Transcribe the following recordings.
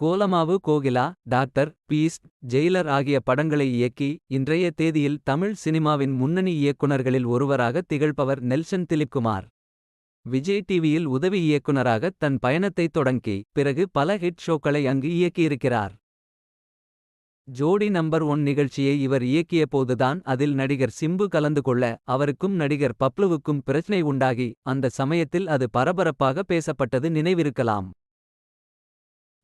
Kolamaavu Kokila Doctor Beast Jailer ஆகிய படங்களை இயக்கி இன்றைய தேதியில் தமிழ் சினிமாவின் முன்னணி இயக்குனர்களில் ஒருவராக திகழ்பவர் நெல்சன் திலிப்குமார். விஜய் டிவியில் உதவி இயக்குனராக தன் பயணத்தைத் தொடங்கி பிறகு பல ஹிட் ஷோக்களை அங்கு இயக்கியிருக்கிறார். ஜோடி நம்பர் ஒன் நிகழ்ச்சியை இவர் இயக்கிய போதுதான் அதில் நடிகர் சிம்பு கலந்து கொள்ள அவருக்கும் நடிகர் பப்ளுவுக்கும் பிரச்சனை உண்டாகி அந்த சமயத்தில் அது பரபரப்பாக பேசப்பட்டது நினைவிருக்கலாம்.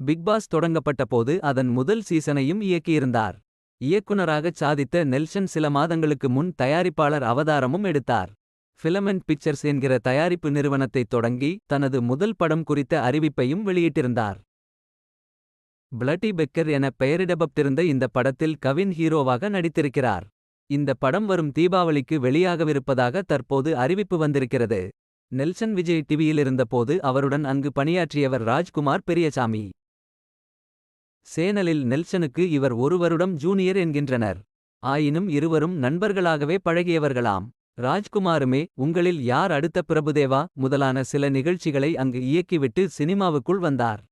பிக்பாஸ் பாஸ் தொடங்கப்பட்டபோது அதன் முதல் சீசனையும் இயக்கியிருந்தார். இயக்குனராகச் சாதித்த நெல்சன் சில மாதங்களுக்கு முன் தயாரிப்பாளர் அவதாரமும் எடுத்தார். ஃபிலமெண்ட் பிக்சர்ஸ் என்கிற தயாரிப்பு நிறுவனத்தைத் தொடங்கி தனது முதல் படம் குறித்த அறிவிப்பையும் வெளியிட்டிருந்தார். பிளட்டி பெக்கர் என பெயரிடப்பட்டிருந்த இந்த படத்தில் கவின் ஹீரோவாக நடித்திருக்கிறார். இந்த படம் வரும் தீபாவளிக்கு வெளியாகவிருப்பதாக தற்போது அறிவிப்பு வந்திருக்கிறது. நெல்சன் விஜய் டிவியில் இருந்தபோது அவருடன் அங்கு பணியாற்றியவர் ராஜ்குமார் பெரியசாமி. சேனலில் நெல்சனுக்கு இவர் ஒரு வருடம் ஜூனியர் என்கின்றனர். ஆயினும் இருவரும் நண்பர்களாகவே பழகியவர்களாம். ராஜ்குமாருமே உங்களில் யார் அடுத்த பிரபுதேவா? முதலான சில நிகழ்ச்சிகளை அங்கு இயக்கிவிட்டு சினிமாவுக்குள் வந்தார்.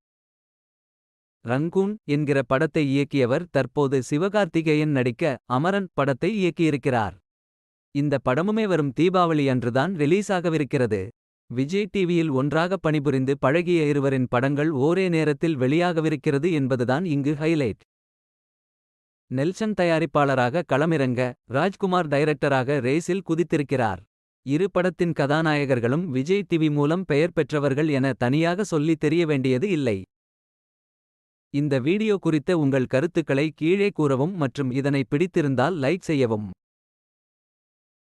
ரங்கூன் என்கிற படத்தை இயக்கியவர் தற்போது சிவகார்த்திகேயன் நடிக்க அமரன் படத்தை இயக்கியிருக்கிறார். இந்த படமுமே வரும் தீபாவளி அன்றுதான் ரிலீஸ் ஆகவிருக்கிறது விஜய் டிவியில் ஒன்றாக பணிபுரிந்து பழகிய இருவரின் படங்கள் ஒரே நேரத்தில் வெளியாகவிருக்கிறது என்பதுதான் இங்கு ஹைலைட். நெல்சன் தயாரிப்பாளராக களமிறங்க ராஜ்குமார் டைரக்டராக ரேஸில் குதித்திருக்கிறார். இரு படத்தின் கதாநாயகர்களும் விஜய் டிவி மூலம் பெயர் பெற்றவர்கள் என தனியாக சொல்லி தெரிய வேண்டியது இல்லை. இந்த வீடியோ குறித்த உங்கள் கருத்துக்களை கீழே கூறவும் மற்றும் இதனை பிடித்திருந்தால் லைக் செய்யவும்.